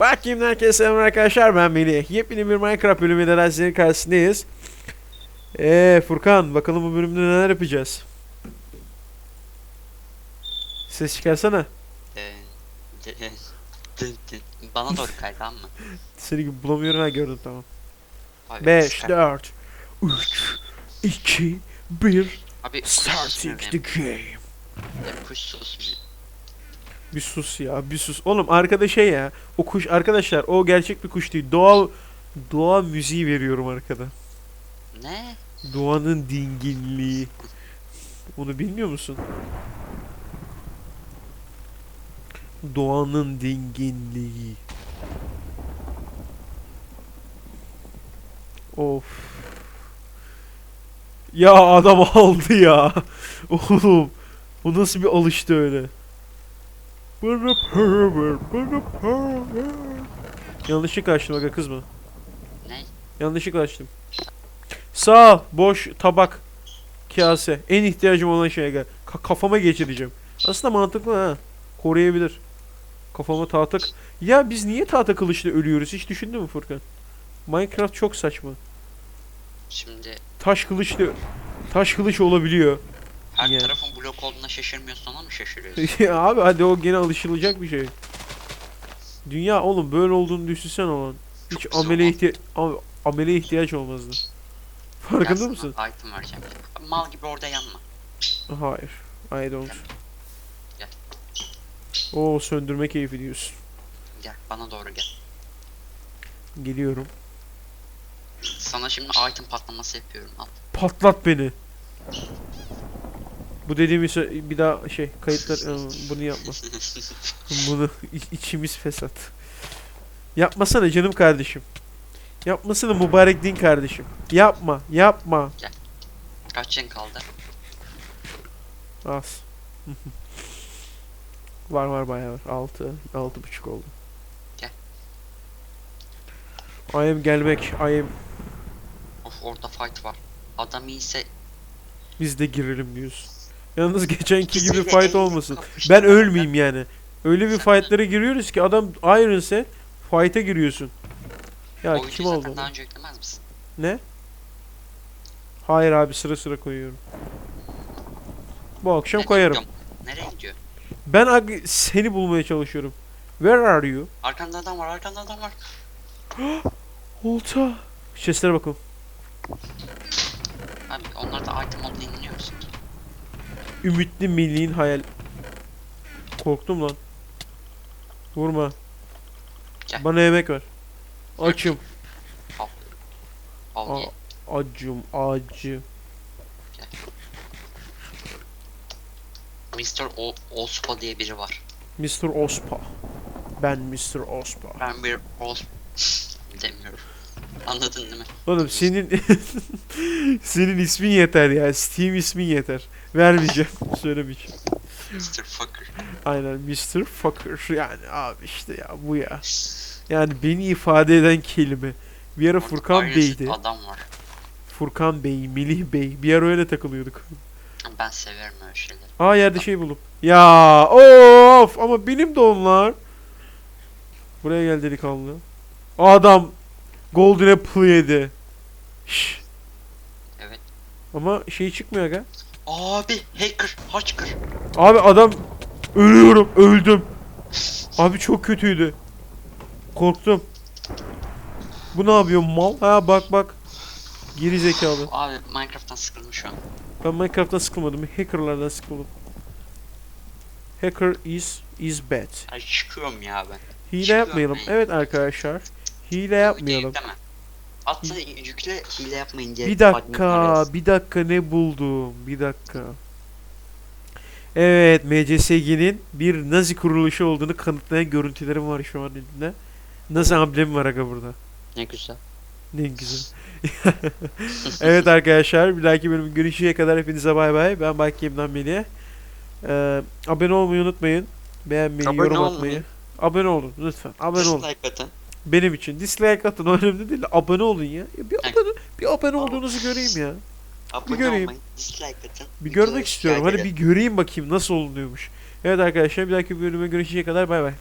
Bakayım herkese selam arkadaşlar ben Melih. Yepyeni bir Minecraft bölümüyle daha sizlerin karşısındayız. Eee Furkan bakalım bu bölümde neler yapacağız? Ses çıkarsana. Ee, Bana doğru kay tamam mı? Seni gibi bulamıyorum ha gördüm tamam. Abi, 5, çıkar. 4, 3, 2, 1 Abi kuş Starting the game. Ya, Kuş susmuyor. Bir sus ya bir sus. Oğlum arkada şey ya. O kuş arkadaşlar o gerçek bir kuş değil. Doğa doğa müziği veriyorum arkada. Ne? Doğanın dinginliği. Onu bilmiyor musun? Doğanın dinginliği. Of. Ya adam aldı ya. Oğlum. Bu nasıl bir alıştı öyle? Bana para ver, bana para ver. Yanlışlıkla açtım aga kızma. Ne? Yanlışlıkla açtım. Sağ boş tabak kase. En ihtiyacım olan şey aga. Ka- kafama geçireceğim. Aslında mantıklı ha. Koruyabilir. Kafama tahta... Ya biz niye tahta kılıçla ölüyoruz hiç düşündün mü Furkan? Minecraft çok saçma. Şimdi Taş kılıçla... Taş kılıç olabiliyor. Her Ya. tarafın blok olduğuna şaşırmıyorsun ona mı şaşırıyorsun? Ya abi hadi o gene alışılacak bir şey. Dünya oğlum böyle olduğunu düşünsen olan. Hiç Çok amele ihtiya am- amele ihtiyaç olmazdı. Gel Farkında sana mısın? Item vereceğim. Mal gibi orada yanma. Hayır. I don't. Gel. Oo söndürme keyfi diyorsun. Gel bana doğru gel. Geliyorum. Sana şimdi item patlaması yapıyorum al. Patlat beni. Bu dediğimi sö- bir daha şey kayıtlar bunu yapma. Bunu içimiz fesat. Yapmasana canım kardeşim. Yapmasana mübarek din kardeşim. Yapma, yapma. Kaç yen kaldı? Az. var var bayağı var. 6, altı buçuk oldu. Gel. I am gelmek. I am Of orada fight var. Adam iyiyse biz de girelim diyorsun. Yalnız geçenki gibi fight olmasın. Ben ölmeyeyim yani. Öyle bir fightlara giriyoruz ki adam Iron ise fight'a giriyorsun. Ya Oyuncu kim oldu? daha önce yüklemez misin? Ne? Hayır abi sıra sıra koyuyorum. Bu akşam Nereye koyarım. gidiyorum? Nereye gidiyor? Ben ag- seni bulmaya çalışıyorum. Where are you? Arkanda adam var arkanda adam var. Olta. Chestlere bakalım. Abi onlar da item olduğunu? Ümitli milliğin hayal. Korktum lan. Vurma. Gel. Bana yemek ver. Açım. Al Aa. ye. Acım acı. Mr. O Ospa diye biri var. Mr. Ospa. Ben Mr. Ospa. Ben bir Os demiyorum. Anladın değil mi? Oğlum senin senin ismin yeter ya. Steam ismin yeter. Vermeyeceğim. Söylemeyeceğim. Mr. Fucker. Aynen Mr. Fucker. Yani abi işte ya bu ya. Yani beni ifade eden kelime. Bir ara Orada Furkan Iron Bey'di. Adam var. Furkan Bey, Melih Bey. Bir ara öyle takılıyorduk. Ben severim öyle şeyleri. Aa yerde şey buldum. Ya of ama benim de onlar. Buraya gel delikanlı. Adam Golden Apple yedi. Şş. Evet. Ama şey çıkmıyor aga. Abi hacker, hacker. Abi adam ölüyorum, öldüm. Abi çok kötüydü. Korktum. Bu ne yapıyor mal? Ha bak bak. Geri zekalı. Abi Minecraft'tan sıkıldım şu an. Ben Minecraft'tan sıkılmadım. Hacker'lardan sıkıldım. Hacker is is bad. Ay çıkıyorum ya ben. Hile Çıkıyorum yapmayalım. ben. Evet arkadaşlar. Hile yapmayalım. yükleme. Hatta yükle hile yapmayın diye. Bir dakika, bir dakika ne buldum? Bir dakika. Evet, MCSG'nin bir Nazi kuruluşu olduğunu kanıtlayan görüntülerim var şu an elimde. Nazi amblemi var aga burada. Ne güzel. Ne güzel. evet arkadaşlar, bir dahaki bölüm görüşünceye kadar hepinize bay bay. Ben Bakiyem'den Melih. Ee, abone olmayı unutmayın. Beğenmeyi, Abone yorum olmayı. atmayı. Abone olun lütfen. Abone olun. Atın. Benim için. Dislike atın önemli değil. Abone olun ya. Ya Bir abone, bir abone olduğunuzu göreyim ya. Abone göreyim. olmayın. Dislike atın. Bir görmek istiyorum. Hadi bir göreyim bakayım nasıl olunuyormuş. Evet arkadaşlar bir dahaki bölüme görüşeceğe kadar bay bay.